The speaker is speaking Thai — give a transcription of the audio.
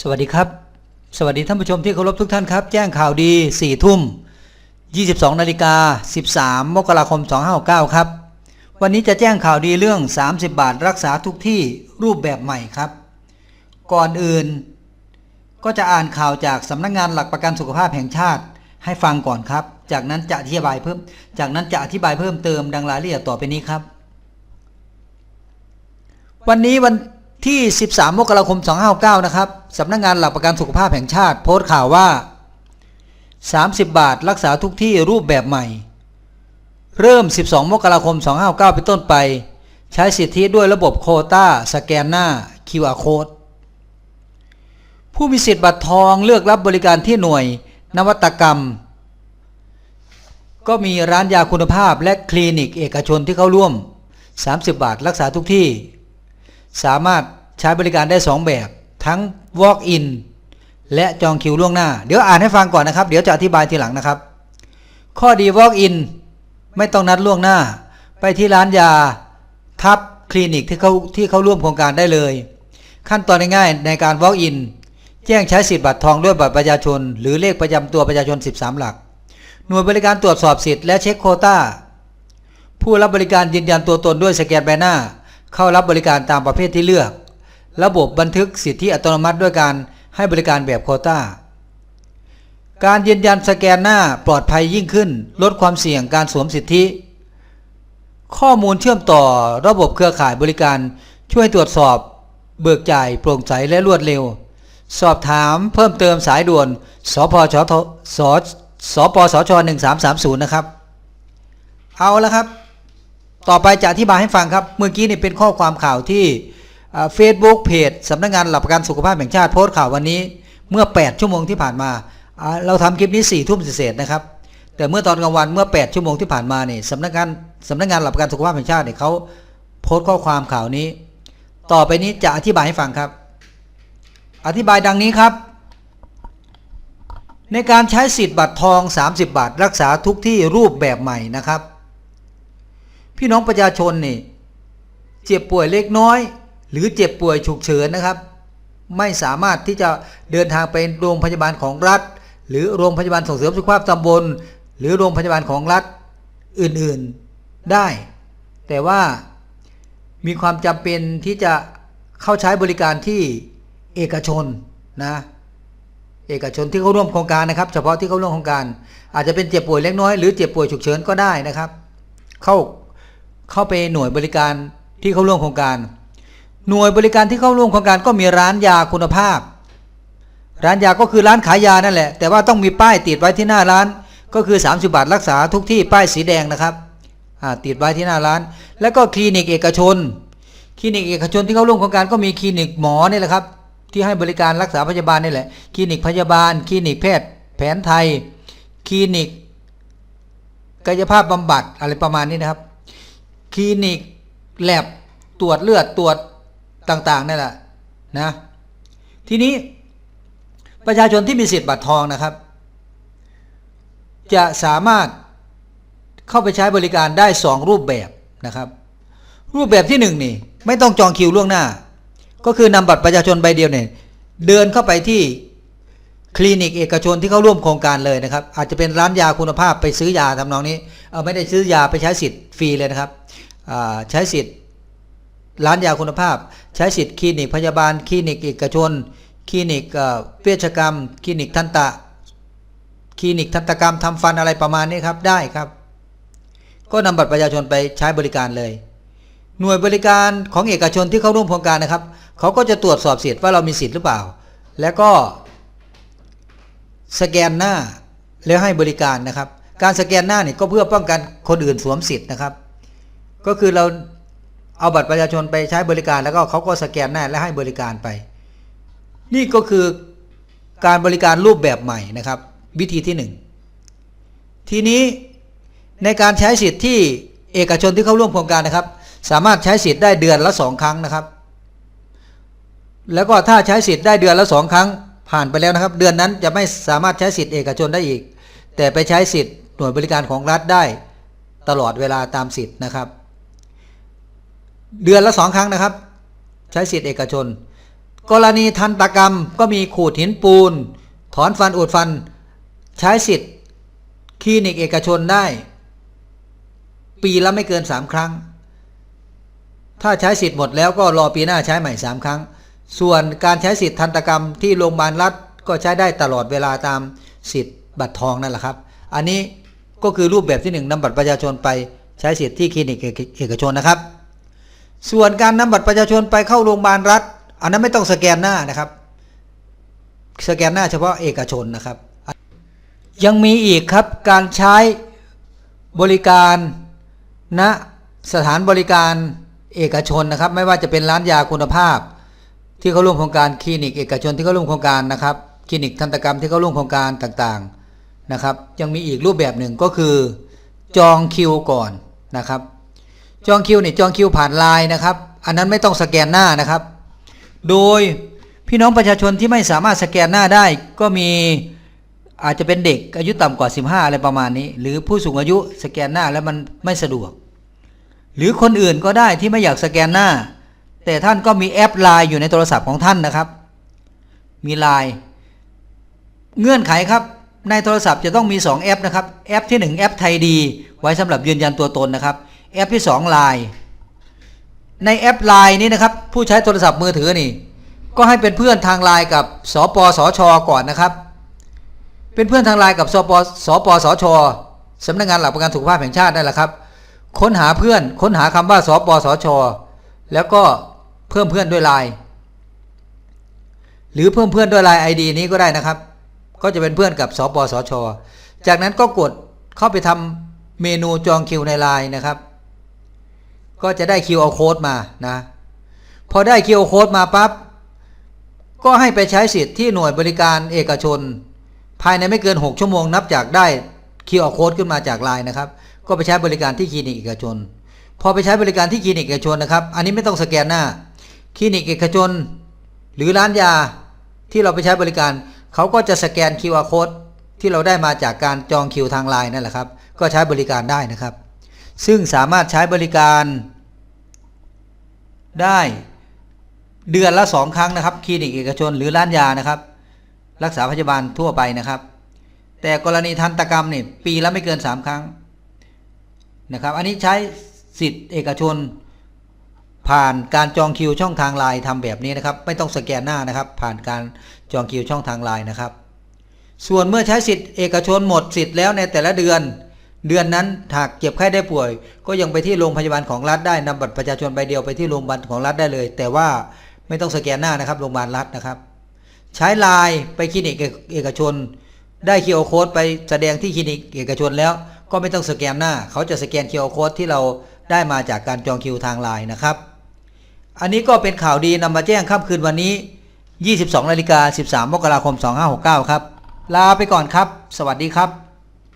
สวัสดีครับ สวัสดีท่านผู้ชมที่เคารพทุกท่านครับ แจ้งข่าวดี4ทุ่ม 22นาฬิกา13 มกราคม 2569 ครับ วันนี้จะแจ้งข่าวดีเรื่อง 30 บาทรักษาทุกที่รูปแบบใหม่ครับ ก่อนอื่น ก็จะอ่านข่าวจากสำนักงานหลักประกันสุขภาพแห่งชาติให้ฟังก่อนครับ จากนั้นจะอธิบายเพิ่ม จากนั้นจะอธิบายเพิ่มเติมดังรายละเอียดต่อไปนี้ครับ วันนี้วัน ที่ 13 มกราคม 2569 นะครับ สำนักงงานหลักประกันสุขภาพแห่งชาติ โพสต์ข่าวว่า 30 บาทรักษาทุกที่รูปแบบใหม่ เริ่ม 12 มกราคม 259 เป็นต้นไป ใช้สิทธิด้วยระบบโคตาสแกนหน้า QR Code ผู้มีสิทธิ์บัตรทองเลือกรับบริการที่หน่วย นวัตกรรม ก็มีร้านยาคุณภาพและคลินิกเอกชนที่เข้าร่วม 30 บาทรักษาทุกที่สามารถ ใช้บริการได้ 2 แบบ ทั้ง walk in และจองคิวล่วงหน้า เดี๋ยวอ่านให้ฟังก่อนนะครับ เดี๋ยวจะอธิบายทีหลังนะครับ ข้อดี walk in ไม่ต้องนัดล่วงหน้า ไปที่ร้านยาทับคลินิกที่เขาที่เขาร่วมโครงการได้เลย ขั้นตอนง่ายๆในการ walk in แจ้งใช้สิทธิ์บัตรทองด้วยบัตรประชาชน หรือเลขประจำตัวประชาชน 13 หลัก หน่วยบริการตรวจสอบสิทธิ์และเช็คโคต้าผู้รับบริการยืนยันตัวตนด้วยสแกนใบหน้า เข้ารับบริการตามประเภทที่เลือก ระบบบันทึกสิทธิอัตโนมัติด้วยการให้บริการแบบโคต้าการยืนยันสแกนหน้าปลอดภัยยิ่งขึ้น ลดความเสี่ยงการสวมสิทธิ ข้อมูลเชื่อมต่อระบบเครือข่ายบริการช่วยตรวจสอบ เบิกจ่ายโปร่งใสและรวดเร็ว สอบถามเพิ่มเติมสายด่วนสพชทสสปสช1330 นะครับ เอาละครับ ต่อไปจะอธิบายให้ฟังครับ เมื่อกี้นี่เป็นข้อความข่าวที่ เฟซบุ๊กเพจสำนักงานหลักประกันสุขภาพแห่งชาติโพสต์ข่าววันนี้เมื่อ 8 ชั่วโมงที่ผ่านมา เราทำคลิปนี้4ทุ่มเศษนะครับ แต่เมื่อตอนกลางวันเมื่อ 8 ชั่วโมงที่ผ่านมาเนี่ยสำนักงานสำนักงานหลักประกันสุขภาพแห่งชาติเนี่ยเขาโพสต์ข้อความข่าวนี้ ต่อไปนี้จะอธิบายให้ฟังครับ อธิบายดังนี้ครับ ในการใช้สิทธิ์บัตรทอง 30 บาท รักษาทุกที่รูปแบบใหม่นะครับ พี่น้องประชาชนนี่เจ็บป่วยเล็กน้อย หรือเจ็บป่วยฉุกเฉินนะครับ ไม่สามารถที่จะเดินทางไปโรงพยาบาลของรัฐ หรือโรงพยาบาลส่งเสริมสุขภาพตำบล หรือโรงพยาบาลของรัฐอื่นๆได้ แต่ว่ามีความจำเป็นที่จะเข้าใช้บริการที่เอกชนนะเอกชนที่เขาร่วมโครงการนะครับ เฉพาะที่เขาร่วมโครงการ อาจจะเป็นเจ็บป่วยเล็กน้อยหรือเจ็บป่วยฉุกเฉินก็ได้นะครับ เข้าเข้าไปหน่วยบริการที่เขาร่วมโครงการ หน่วยบริการที่เข้าร่วมโครงการก็มีร้านยาคุณภาพ ร้านยาก็คือร้านขายยานั่นแหละ แต่ว่าต้องมีป้ายติดไว้ที่หน้าร้าน ก็คือ 30 บาทรักษาทุกที่ป้ายสีแดงนะครับติดไว้ที่หน้าร้าน แล้วก็คลินิกเอกชน คลินิกเอกชนที่เข้าร่วมโครงการก็มีคลินิกหมอนี่แหละครับ ที่ให้บริการรักษาพยาบาลนี่แหละ คลินิกพยาบาล คลินิกแพทย์ แผนไทย คลินิก กายภาพบำบัดอะไรประมาณนี้นะครับ คลินิกแลบตรวจเลือดตรวจ ต่างๆนี่แหละนะทีนี้ประชาชนที่มีสิทธิ์บัตรทองนะครับ จะสามารถเข้าไปใช้บริการได้ 2 รูปแบบนะครับ รูปแบบที่1นนี่ไม่ต้องจองคิวล่วงหน้า ก็คือนำบัตรประชาชนใบเดียวเนี่ยเดินเข้าไปที่คลินิกเอกชนที่เขาร่วมโครงการเลยนะครับ อาจจะเป็นร้านยาคุณภาพไปซื้อยาทำนองนี้ เอาไม่ได้ซื้อยาไปใช้สิทธิ์ฟรีเลยนะครับใช้สิทธิ์ ร้านยาคุณภาพ ใช้สิทธิ์คลินิกพยาบาลคลินิกเอกชนคลินิกเวชกรรมคลินิกทันตะคลินิกทันตกรรมทำฟันอะไรประมาณนี้ครับได้ครับ ก็นำบัตรประชาชนไปใช้บริการเลย หน่วยบริการของเอกชนที่เข้าร่วมโครงการนะครับเขาก็จะตรวจสอบสิทธิ์ว่าเรามีสิทธิ์หรือเปล่า แล้วก็สแกนหน้าแล้วให้บริการนะครับ การสแกนหน้านี่ก็เพื่อป้องกันคนอื่นสวมสิทธิ์นะครับ ก็คือเรา เอาบัตรประชาชนไปใช้บริการแล้วก็เขาก็สแกนหน้าและให้บริการไป นี่ก็คือการบริการรูปแบบใหม่นะครับ วิธีที่หนึ่งทีนี้ในการใช้สิทธิ์ที่เอกชนที่เข้าร่วมโครงการนะครับ สามารถใช้สิทธิ์ได้เดือนละสองครั้งนะครับ แล้วก็ถ้าใช้สิทธิ์ได้เดือนละสองครั้ง ผ่านไปแล้วนะครับ เดือนนั้นจะไม่สามารถใช้สิทธิ์เอกชนได้อีก แต่ไปใช้สิทธิ์หน่วยบริการของรัฐได้ตลอดเวลาตามสิทธิ์นะครับ เดือนละสองครั้งนะครับ ใช้สิทธิ์เอกชน กรณีทันตกรรมก็มีขูดหินปูน ถอนฟันอุดฟัน ใช้สิทธิ์คลินิกเอกชนได้ ปีละไม่เกิน3ครั้ง ถ้าใช้สิทธิ์หมดแล้วก็รอปีหน้าใช้ใหม่3ครั้ง ส่วนการใช้สิทธิ์ทันตกรรมที่โรงพยาบาลรัฐก็ใช้ได้ตลอดเวลาตามสิทธิ์บัตรทองนั่นแหละครับ อันนี้ก็คือรูปแบบที่หนึ่งนำบัตรประชาชนไปใช้สิทธิ์ที่คลินิกเอกชนนะครับ ส่วนการนำบัตรประชาชนไปเข้าโรงพยาบาลรัฐ อันนั้นไม่ต้องสแกนหน้านะครับ สแกนหน้าเฉพาะเอกชนนะครับ ยังมีอีกครับการใช้บริการณสถานบริการเอกชนนะครับ ไม่ว่าจะเป็นร้านยาคุณภาพ ที่เขาร่วมโครงการคลินิกเอกชนที่เขาร่วมโครงการนะครับคลินิกทันตกรรมที่เขาร่วมโครงการต่างๆนะครับ ยังมีอีกรูปแบบหนึ่งก็คือจองคิวก่อนนะครับ จองคิวเนี่ยจองคิวผ่านไลน์นะครับ อันนั้นไม่ต้องสแกนหน้านะครับ โดยพี่น้องประชาชนที่ไม่สามารถสแกนหน้าได้ ก็มีอาจจะเป็นเด็กอายุต่ำกว่า 15 อะไรประมาณนี้ หรือผู้สูงอายุสแกนหน้าแล้วมันไม่สะดวก หรือคนอื่นก็ได้ที่ไม่อยากสแกนหน้า แต่ท่านก็มีแอปไลน์อยู่ในโทรศัพท์ของท่านนะครับ มีไลน์เงื่อนไขครับในโทรศัพท์จะต้องมี 2 แอปนะครับ แอปที่ 1 แอปไทยดี ไว้สำหรับยืนยันตัวตนนะครับ แอปที่2ไลน์ในแอปไลน์นี้นะครับ ผู้ใช้โทรศัพท์มือถือนี่ ก็ให้เป็นเพื่อนทางไลน์กับสปสช ก่อนนะครับ เป็นเพื่อนทางไลน์กับสปสปสชสำนักงานหลักประกันสุขภาพแห่งชาตินั่นแหละครับ ค้นหาเพื่อนค้นหาคำว่าสปสช แล้วก็เพิ่มเพื่อนด้วยไลน์หรือเพิ่มเพื่อนด้วยไลน์ไอดีนี้ก็ได้นะครับ ก็จะเป็นเพื่อนกับสปสช จากนั้นก็กดเข้าไปทำเมนูจองคิวในไลน์นะครับ ก็จะได้ QR code มานะ พอได้ QR code มาปั๊บก็ให้ไปใช้สิทธิ์ที่หน่วยบริการเอกชน ภายในไม่เกิน 6 ชั่วโมงนับจากได้ QR code ขึ้นมาจากไลน์นะครับ ก็ไปใช้บริการที่คลินิกเอกชน พอไปใช้บริการที่คลินิกเอกชนนะครับ อันนี้ไม่ต้องสแกนหน้าคลินิกเอกชน หรือร้านยาที่เราไปใช้บริการเขาก็จะสแกน QR code ที่เราได้มาจากการจองคิวทางไลน์นั่นแหละครับ ก็ใช้บริการได้นะครับ ซึ่งสามารถใช้บริการ ได้เดือนละสองครั้งนะครับคลินิกเอกชนหรือร้านยานะครับ รักษาพยาบาลทั่วไปนะครับ แต่กรณีทันตกรรมเนี่ยปีละไม่เกิน 3 ครั้งนะครับ อันนี้ใช้สิทธิ์เอกชน ผ่านการจองคิวช่องทางไลน์ทำแบบนี้นะครับ ไม่ต้องสแกนหน้านะครับ ผ่านการจองคิวช่องทางไลน์นะครับ ส่วนเมื่อใช้สิทธิ์เอกชนหมดสิทธิ์แล้วในแต่ละเดือน เดือนนั้นหากเจ็บไข้ได้ป่วย ก็ยังไปที่โรงพยาบาลของรัฐได้นำบัตรประชาชนใบเดียวไปที่โรงพยาบาลของรัฐได้เลย แต่ว่าไม่ต้องสแกนหน้านะครับโรงพยาบาลรัฐนะครับ ใช้ไลน์ไปคลินิกเอกชน ได้คิวโค้ดไปแสดงที่คลินิกเอกชนแล้วก็ไม่ต้องสแกนหน้า เขาจะสแกนคิวโค้ดที่เราได้มาจากการจองคิวทางไลน์นะครับ อันนี้ก็เป็นข่าวดีนำมาแจ้งค่ำคืนวันนี้ 22นาฬิกา13 มกราคม 2569 ครับ ลาไปก่อนครับ สวัสดีครับ